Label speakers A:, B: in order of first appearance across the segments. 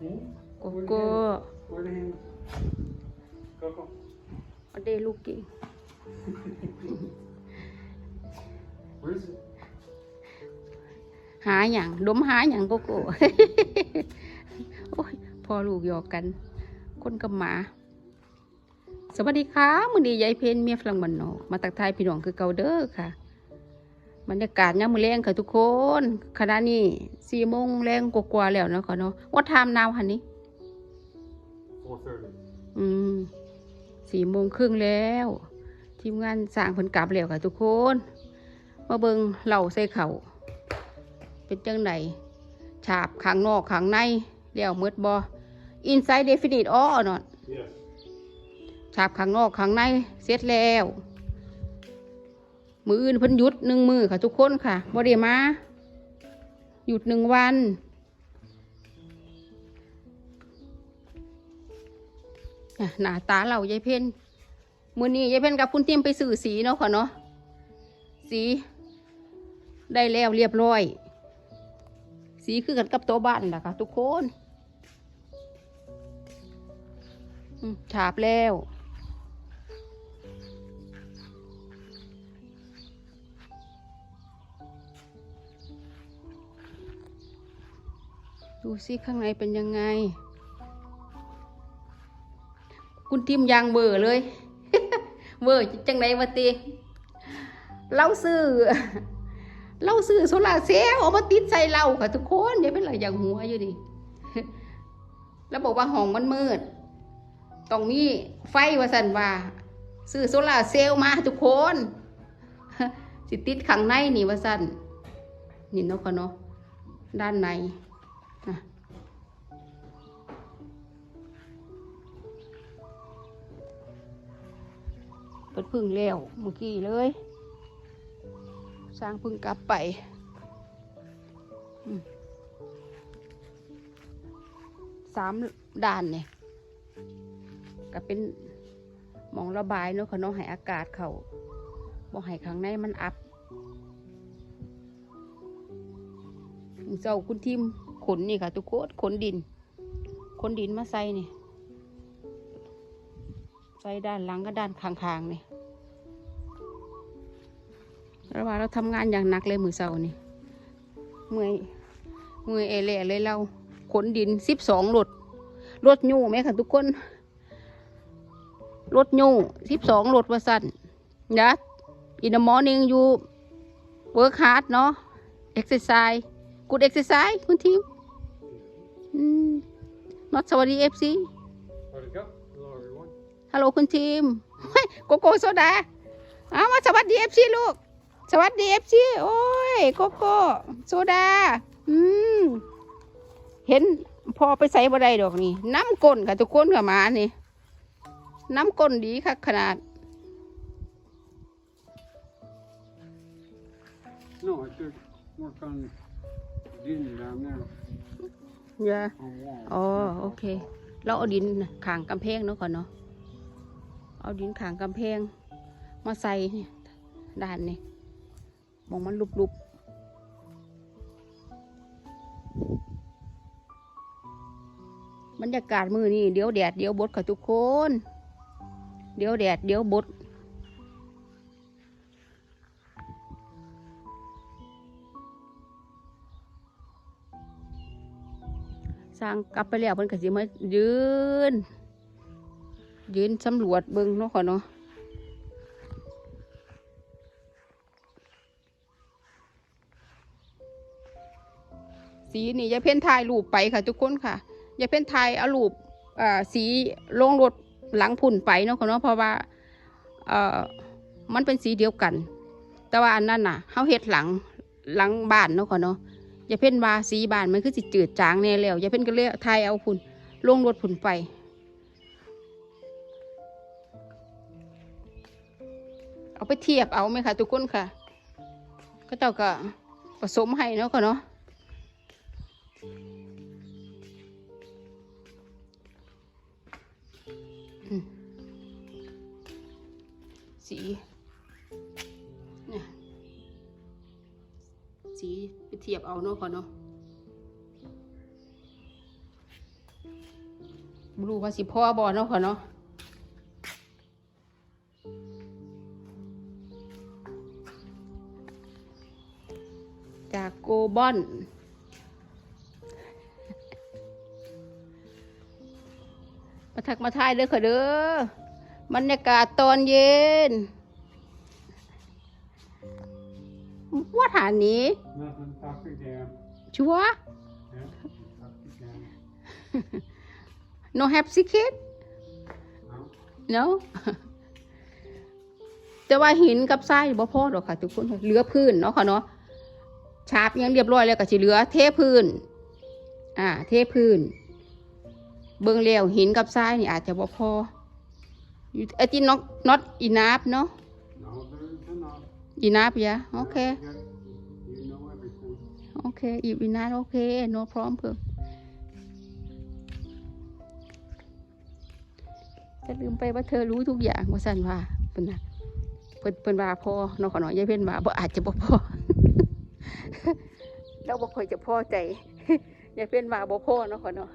A: Hmm?
B: โกโก้
A: Where the hand? Coco.
B: เอาเดลูกกิ้ง
A: Where is it?
B: หาอย่างดมหาอย่างโกโก้โอ้ยพอลูกหยอกกัน คนกับหมา สวัสดีค่ะมือนี้ยายเพนเมียฝรั่งบันนอกมาตักทายพี่น้องคือเกาเด้อค่ะ บรรยากาศยามมือแรงค่ะทุกคนขณะนี้สี่โมงแรงกว่าๆแล้วเนาะค่ะเนาะว่าทามนาวค่ะนี้
A: 4.30.
B: อืมสี่โมงครึ่งแล้ว ทีมงานสร้างผลกลับแล้วค่ะทุกคน มาเบิงเหล่าใส่เขาเป็นจังไหนฉาบข้างนอกข้างในแล้วมืดบออินไซด์เดฟินิตอ้อนอน
A: Yes.
B: ฉาบข้างนอกข้างในเสร็จแล้ว มืออื่นเพิ่นหยุดหนึ่งมือค่ะทุกคนค่ะบ่ได้มาหยุดหนึ่งวัน หน้าตาเรายายเพ่นมือนี้ยายเพ่นกับคุณเตรียมไปสื่อสีเนาะค่ะเนาะสีได้แล้วเรียบร้อย สีคือกันกับตัวบ้านนะคะทุกคนฉาบแล้ว ดูสิข้างในเป็นยังไง คุณทิมยางเบอร์เลย เบอร์จังไหนวะตีเราซื้อเราซื้อโซลาร์เซลล์เอามาติดใส่เราค่ะทุกคนอย่าเป็นไรอย่างหัวอยู่นี่แล้วบอกว่าห้องมันมืดต้องมีไฟว่าสันว่า ซื้อโซลาร์เซลล์มาทุกคนสิติดข้างในนี่ว่าสันนี่เนาะค่ะเนาะด้านใน เปิดพึ่งแล้วเมื่อกี้เลย สร้างพึ่งกลับไปสามด่านเนี่ยก็เป็นมองระบายเนาะเขาเนาะให้อากาศเขาบอกให้ข้างในมันอับเจ้าคุณทิม ขนนี่ค่ะ ทุกคนขนดิน ขนดินมาใส่นี่ใส่ด้านหลังก็ด้านข้างๆนี่แล้วว่าเราทำงานอย่างหนักเลยมือเสานี่เมื่อยเมื่อยเอเล่เลยเราขนดินสิบสองรถรถยูไหมค่ะทุกคนรถยูสิบสองรถว่าสั่นนะอินมอร์นิ่งอยู่เวิร์กฮาร์ดเนาะเอ็กซ์ไซส์กูดเอ็กซ์ไซส์คุณทีม นอตสวัสดีเอฟซี
A: Where'd it go? Hello, everyone.
B: ฮัลโหลคุณทีมเฮ้ยโกโก้โซดาเอามาสวัสดีเอฟซีลูก สวัสดีเอฟซีโอ้ยโกโก้โซดา อืม เห็นพอไปใส่บ่ได้ดอกนี่ น้ำก้นค่ะทุกคนค่ะหมานี่ น้ำก้นดีค่ะขนาด
A: No, I should work on getting down there
B: เยอะ
A: on wall.
B: อ๋อโอเค เราเอาดินขางกำแพงเนาะก่อนเนาะ เอาดินขางกำแพง มาใส่นี่ด้านนี่มองมันลุบๆบรรยากาศมือนี่เดี๋ยวแดดเดี๋ยวบดค่ะทุกคน เดี๋ยวแดดเดี๋ยวบด สร้างกลับไปแล้วเพิ่นก็สิมายืน ยืนสำรวจเบิ่งเนาะค่ะเนาะสีนี่อย่าเพ้นถ่ายรูปไปค่ะทุกคนค่ะ อย่าเพ้นถ่ายเอารูปสีลงรถหลังพุ่นไปเนาะค่ะเนาะเพราะว่าเออมันเป็นสีเดียวกัน แต่ว่าอันนั้นน่ะเฮาเฮ็ดหลังหลังบ้านเนาะค่ะเนาะ อย่าเพ้นว่าสีบานมันคือสิจืดจางแน่แล้วอย่าเพ้นก็เลยถ่ายเอาพุ่นลงรถพุ่นไปเอาไปเทียบเอาไหมคะทุกคนค่ะ ก็เจ้าก็ผสมให้เนาะค่ะเนาะสี สีไปเทียบเอาเนาะก่อนเนาะบรู้ว่าสิพ่อบ่เนาะค่ะเนาะจากโกบอนมาทักมาทายเด้อค่ะเด้อบรรยากาศตอนเย็น ว่าฐานนี้
A: Nothing, talk again.
B: ชัวร์
A: Yeah, talk again.
B: no have secret
A: No?
B: no แต่ว่าหินกับทรายบ่พอหรอกค่ะ ทุกคนเหลือพื้นเนาะค่ะเนาะฉาบยังเรียบร้อยแล้วก็สิเหลือ เทพื้น อ่า เทพื้น เบิ่งแล้วหินกับทรายนี่อาจจะบ่พออยู่ไอ้ที่ not not enough เนาะ
A: No, there's enough.
B: enough ยะโอเค
A: You got- You know everything.
B: โอเคอีวินาโอเคโนพร้อมเพิ่มจะลืมไปว่าเธอรู้ทุกอย่างว่าสันว่าเพิ่นนะเพิ่นเพิ่นว่าพ่อน้องขอน้อยยายเพิ่นว่าบ่อาจจะบ่พอเราบ่ค่อยจะพอใจยายเพิ่นว่าบ่พอเนาะขอน้อย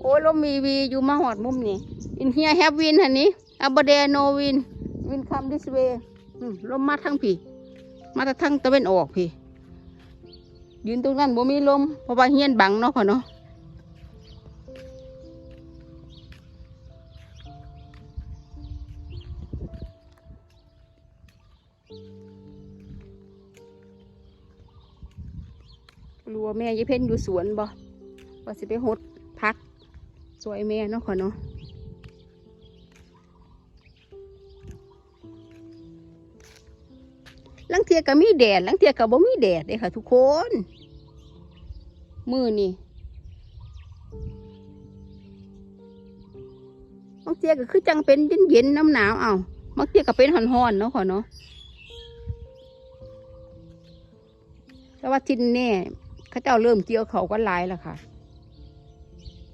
B: โอ้ยลมมีวีอยู่มาหอดมุมนี่ in here have wind หันนี้ over there no wind wind come this way อืมลมมาทางพี่มาแต่ทางตะเวนออกพี่ยืนตรงนั้นบ่มีลมเพราะว่าเฮียนบังเนาะพ่อเนาะรู้ว่าแม่ยายเพ่นอยู่สวนบ่ว่าสิไปหดพักสวยแม่เนาะพ่อเนาะ เทียก็มีแดดลังเทียก็บ่มีแดดเลยค่ะ ทุกคน มือนี่บางเทียก็คือจังเป็นเย็นเย็นๆน้ำหนาวเอาบางเทียก็เป็นห่อนๆเนาะขอเนาะแต่ว่าทินแน่เขาเจ้าเริ่มเกี่ยวเขาก็ลายแล้วค่ะ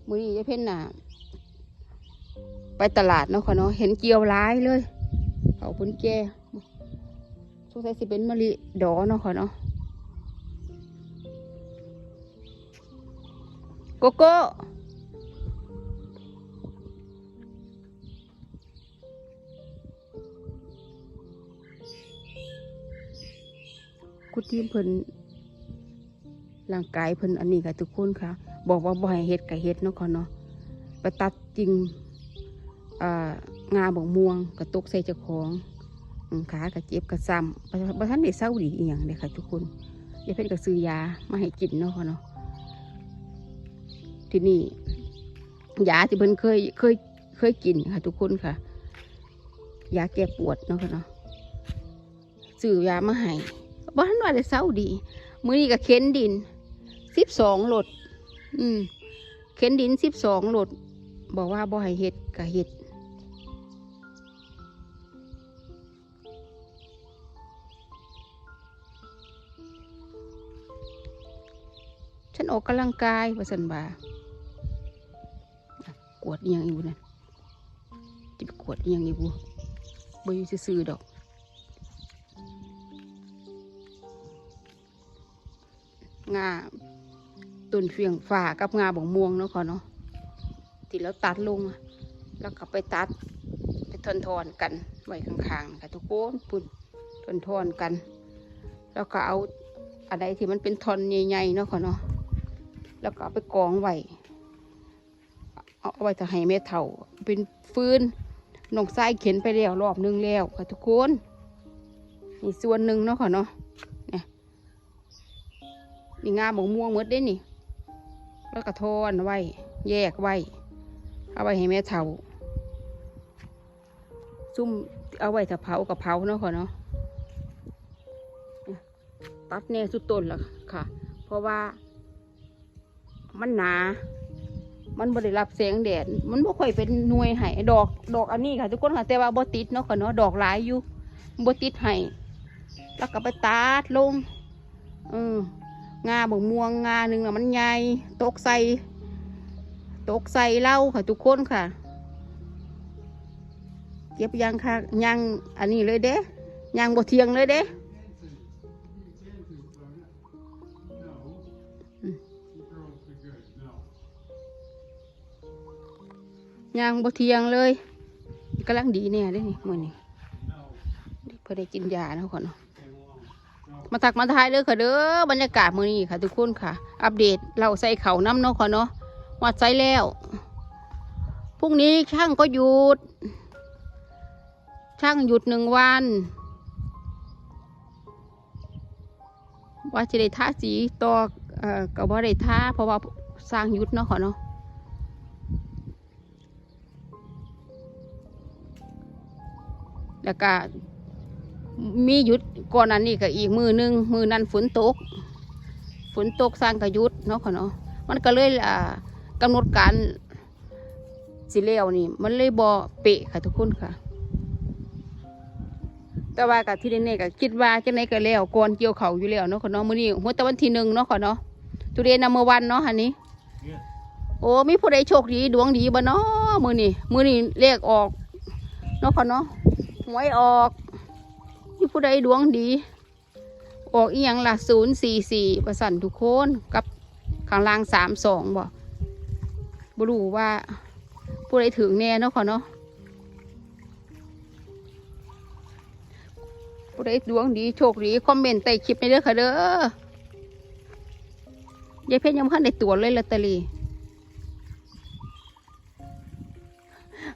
B: มือนี้ยายเพ่นน่ะ ไปตลาดเนาะค่ะเนาะเห็นเกี่ยวลายเลย เขาพุ่นแก่ งสัยสิเป็นมะลิดอเนาะค่ะเนาะโกโก้กุทีมเพิ่นร่างกายเพิ่นอันนี้ค่ะทุกคนค่ะ บอกว่าบ่ให้เฮ็ดกับเฮ็ดเนาะค่ะเนาะไปตัดจริงอ่างาบกม่วงกระตุกใส่เจ้าของ ขากระเจ็บกระซ้ำบ่บ่ทันได้เศร้าดีอีหยังเลยค่ะทุกคนยายเพิ่นก็ซื้อยามาให้กินเนาะค่ะเนาะที่นี่ยาที่เพิ่นเคยเคยเคยกินค่ะ ทุกคนค่ะ ยาแก้ปวดเนาะค่ะเนาะซื้อยามาให้บ่ทันว่าได้เศร้าดี มือนี้ก็เข็นดินสิบสองหลด อืม เข็นดินสิบสองหลด บอกว่าบ่ให้เฮ็ดก็เฮ็ด ออกกำลังกายว่าสันบาอะกวดยังอีบุนั่นจะไปกวดยังอีบุบ่อยู่ซื่อดอกงาต้นเฟียงฝ่ากับงาบองม่วงเนาะค่ะเนาะที่เราตัดลงแล้วก็ไปตัดไปทอนทอนกันไว้ข้างๆนะคะทุกคนปุ่นทอนทอนกัน แล้วก็เอาอะไรที่มันเป็นทอนใหญ่ๆเนาะค่ะเนาะ แล้วก็ไปกองไว้เอาไว้จะให้แม่เถ่า เป็นฟืนน้องไส้เข็นไปแล้วรอบนึงแล้วค่ะทุกคนนี่ส่วนหนึ่งเนาะค่ะเนาะเนี่ยนี่งาบกม่วงมดเด้นี่ แล้วก็ทอนไว้ แยกไว้ เอาไว้ให้แม่เถ่า ซุ่มเอาไว้ถ้าเผากับเผาเนาะค่ะเนาะตัดแน่สุดต้นแล้วค่ะ เพราะว่า มันหนา มันบ่ได้รับแสงแดด มันบ่ค่อยเป็นหน่วยให้ดอก ดอกอันนี้ค่ะทุกคนค่ะแต่ว่าบ่ติดเนาะค่ะเนาะดอกหลายอยู่บ่ติดให้แล้วก็ไปตัดลงเอองาบกม่วงงาหนึ่งน่ะมันใหญ่ตกใส่ตกใส่เล้าค่ะทุกคนค่ะ เก็บยังค่ะยังอันนี้เลยเด้ยังบ่เทียงเลยเด้ ย่างบ่เทียงเลยกำลังดีเนี่ยได้นี่มือนี้เพื่อได้กินยาเนาะก่อนเนาะมาทักมาทายเด้อค่ะเด้อบรรยากาศมือนี้ค่ะทุกคนค่ะ อัปเดตเราใส่เขาน้ำเนาะค่ะเนาะวัดใส่แล้วพรุ่งนี้ช่างก็หยุด ช่างหยุดหนึ่งวันว่าจะได้ท่าสีต่อเอ่อก็บ่ได้ท่าเพราะว่าสร้างหยุดเนาะค่ะเนาะ แล้วก็มีหยุดก่อนอันนี้ก็อีกมือหนึงมือนั้นฝนตก ฝนตกสร้างก็หยุดเนาะค่ะเนาะมันก็เลยอ่ากำหนดการสิแล้วนี่มันเลยบ่เปะค่ะทุกคนค่ะ แต่ว่ากับที่นี่ก็คิดว่าจังไหนก็แล้วก่อนเกี่ยวเขาอยู่แล้วเนาะค่ะเนาะมื้อนี้หัวตะวันที่หนึ่งเนาะค่ะเนาะทุเรียนนำเมื่อวันเนาะอันนี้โอ้มีผู้ใดโชคดีดวงดีบ่เนาะมื้อนี้มื้อนี้เลขออกเนาะค่ะเนาะ หวยออกมีผู้ใดดวงดี ออกอีหยังล่ะศูนย์สี่สี่ประสันทุกคนกับข้างล่างสามสองบ่บรู้ว่าผู้ใดถึงแน่เนาะค่ะเนาะผู้ใดดวงดีโชคดีคอมเมนต์ใต้คลิปในเด้อค่ะเด้อยายเพชรยังพันในตัวเลยลอตเตอรี่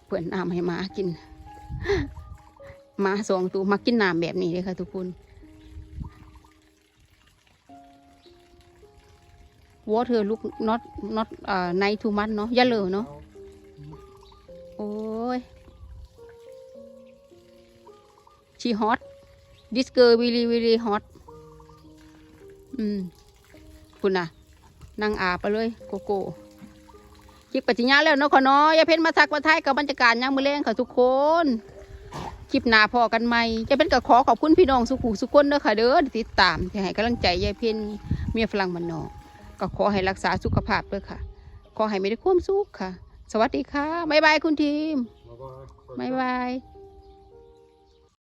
B: เปิดน้ำให้มากิน มาสองตัวมากินน้ำแบบนี้เลยค่ะทุกคน water look not not อ่า night too much เนาะย่าเลอเนาะโอ้ย she hot this girl really really hot อืมคุณน่ะนั่งอาบไปเลยโกโก้คลิปปัจจิญญาแล้วเนาะขอนาะอยาเพ้นมาทักมาทายกับบรรยากาศยามมือแรงค่ะทุกคน คลิปหน้าพอกันใหม่จะเป็นกับขอขอบคุณพี่น้องสุขุสุขคนเด้อค่ะเด้อติดตามที่ให้กำลังใจยายเพ็ญเมียฝรั่งมันนอกก็ขอให้รักษาสุขภาพด้วยค่ะ ขอให้ไม่ได้ความสุขค่ะ สวัสดีค่ะบ๊ายบายคุณทีมบ๊ายบาย